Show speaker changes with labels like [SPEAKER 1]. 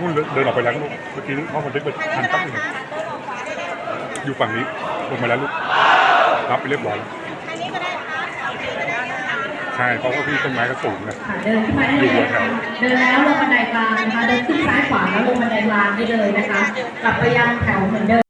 [SPEAKER 1] นู่นเดินออกไปแล้วลูกเมื่อกี้ห้องบันล็กไปทันตั้งเลยอยู่ฝั่งนี้ลงมาแล้วลูกรับไปเรียบร้อยใช่เพราะว่าพี่ต้นไม้ก็สูงนะ
[SPEAKER 2] เดินขึ้นมาได้เลยค่ะเดินแล้วลงบันไดกลางนะคะเดินขึ้นซ้ายขวาแล้วลงบันไดกลางได้เลยนะคะ กลับไปยังแถวเหมือนเดิม